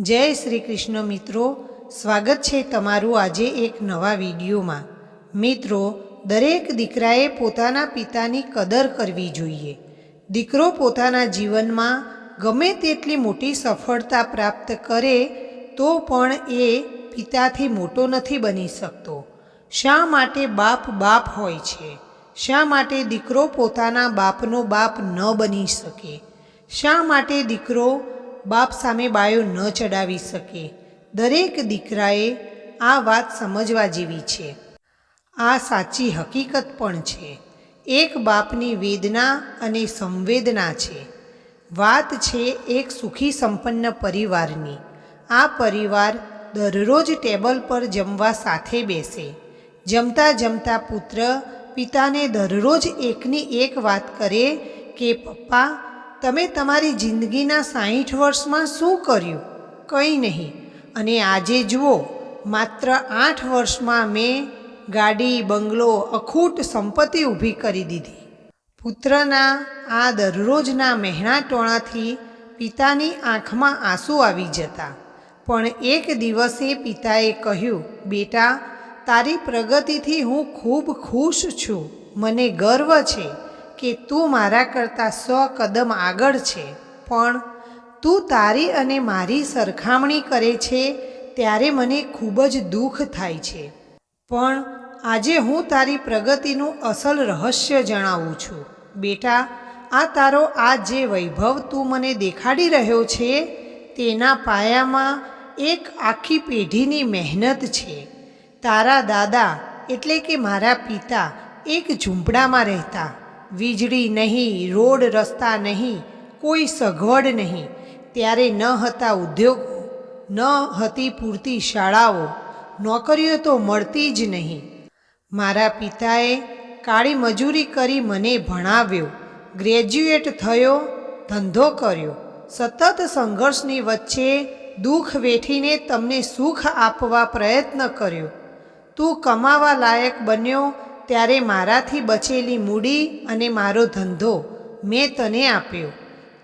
જય શ્રી કૃષ્ણ મિત્રો, સ્વાગત છે તમારું આજે એક નવા વિડીયોમાં. મિત્રો, દરેક દીકરાએ પોતાના પિતાની કદર કરવી જોઈએ. દીકરો પોતાના જીવનમાં ગમે તેટલી મોટી સફળતા પ્રાપ્ત કરે, તો પણ એ પિતાથી મોટો નથી બની શકતો. શા માટે બાપ બાપ હોય છે? શા માટે દીકરો પોતાના બાપનો બાપ ન બની શકે? શા માટે દીકરો બાપ સામે બાયો ન ચડાવી શકે. દરેક દીકરાએ આ વાત સમજવા જેવી છે. આ સાચી હકીકત પણ છે. એક બાપની વેદના અને સંવેદના છે. વાત છે એક સુખી સંપન્ન પરિવારની. આ પરિવાર દરરોજ ટેબલ પર જમવા સાથે બેસે. જમતા જમતા પુત્ર પિતાને દરરોજ એકની એક વાત કરે કે, પપ્પા તમે તમારી જિંદગીના સાહીઠ વર્ષમાં શું કર્યું? કંઈ નહીં. અને આજે જુઓ, માત્ર આઠ વર્ષમાં મેં ગાડી, બંગલો, અખૂટ સંપત્તિ ઊભી કરી દીધી. પુત્રના આ દરરોજના મહેણાટોણાથી પિતાની આંખમાં આંસુ આવી જતા. પણ એક દિવસે પિતાએ કહ્યું, બેટા, તારી પ્રગતિથી હું ખૂબ ખુશ છું. મને ગર્વ છે. કે તું મારા કરતાં સો કદમ આગળ છે. પણ તું તારી અને મારી સરખામણી કરે છે ત્યારે મને ખૂબ જ દુઃખ થાય છે. પણ આજે હું તારી પ્રગતિનું અસલ રહસ્ય જણાવું છું. બેટા, આ તારો આ જે વૈભવ તું મને દેખાડી રહ્યો છે, તેના પાયામાં એક આખી પેઢીની મહેનત છે. તારા દાદા એટલે કે મારા પિતા એક ઝૂંપડામાં રહેતા. વીજળી નહીં, રોડ રસ્તા નહીં, કોઈ સગવડ નહીં. ત્યારે ન હતા ઉદ્યોગો, ન હતી પૂરતી શાળાઓ, નોકરીઓ તો મળતી જ નહીં. મારા પિતાએ કાળી મજૂરી કરી મને ભણાવ્યો, ગ્રેજ્યુએટ થયો, ધંધો કર્યો. સતત સંઘર્ષની વચ્ચે દુઃખ વેઠીને તમને સુખ આપવા પ્રયત્ન કર્યો. તું કમાવા લાયક બન્યો ત્યારે મારાથી બચેલી મૂડી અને મારો ધંધો મેં તને આપ્યો.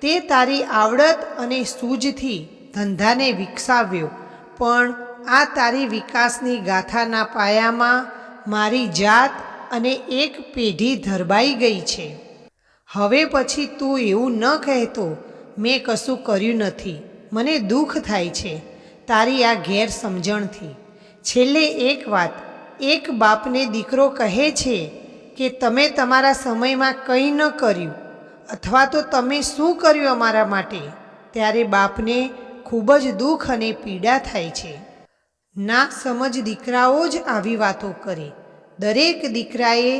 તે તારી આવડત અને સૂઝથી ધંધાને વિકસાવ્યો. પણ આ તારી વિકાસની ગાથાના પાયામાં મારી જાત અને એક પેઢી ધરબાઈ ગઈ છે. હવે પછી તું એવું ન કહેતો, મેં કશું કર્યું નથી. મને દુઃખ થાય છે તારી આ ગેરસમજણથી. છેલ્લે એક વાત એક બાપને દીકરો કહે છે કે તમે તમારા સમયમાં કંઈ ન કર્યું, અથવા તો તમે શું કર્યું અમારા માટે? ત્યારે બાપને ખૂબ જ દુઃખ અને પીડા થાય છે. ના સમજ દીકરાઓ જ આવી વાતો કરે. દરેક દીકરાએ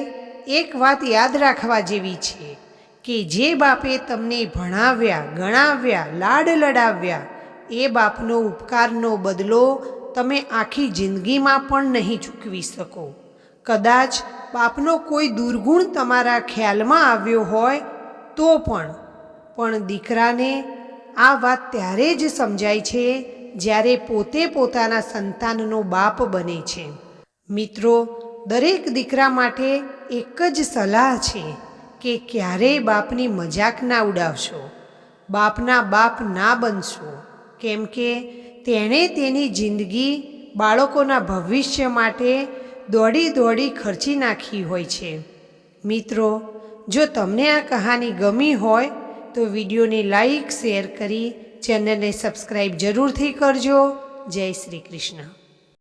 એક વાત યાદ રાખવા જેવી છે કે જે બાપે તમને ભણાવ્યા, ગણાવ્યા, લાડ લડાવ્યા, એ બાપનો ઉપકારનો બદલો તમે આખી જિંદગીમાં પણ નહીં ચૂકવી શકો. કદાચ બાપનો કોઈ દુર્ગુણ તમારા ખ્યાલમાં આવ્યો હોય, તો પણ. પણ દીકરાને આ વાત ત્યારે જ સમજાય છે, જ્યારે પોતે પોતાના સંતાનનો બાપ બને છે. મિત્રો, દરેક દીકરા માટે એક જ સલાહ છે કે ક્યારેય બાપની મજાક ના ઉડાવશો. બાપના બાપ ના બનશો. કેમ કે તેણે તેની જિંદગી બાળકોના ભવિષ્ય માટે દોડી દોડી ખર્ચી નાખી હોય છે. મિત્રો, જો તમને આ કહાની ગમી હોય, તો વિડીયોને લાઈક, શેર કરી ચેનલને સબસ્ક્રાઈબ જરૂરથી કરજો. જય શ્રી કૃષ્ણ.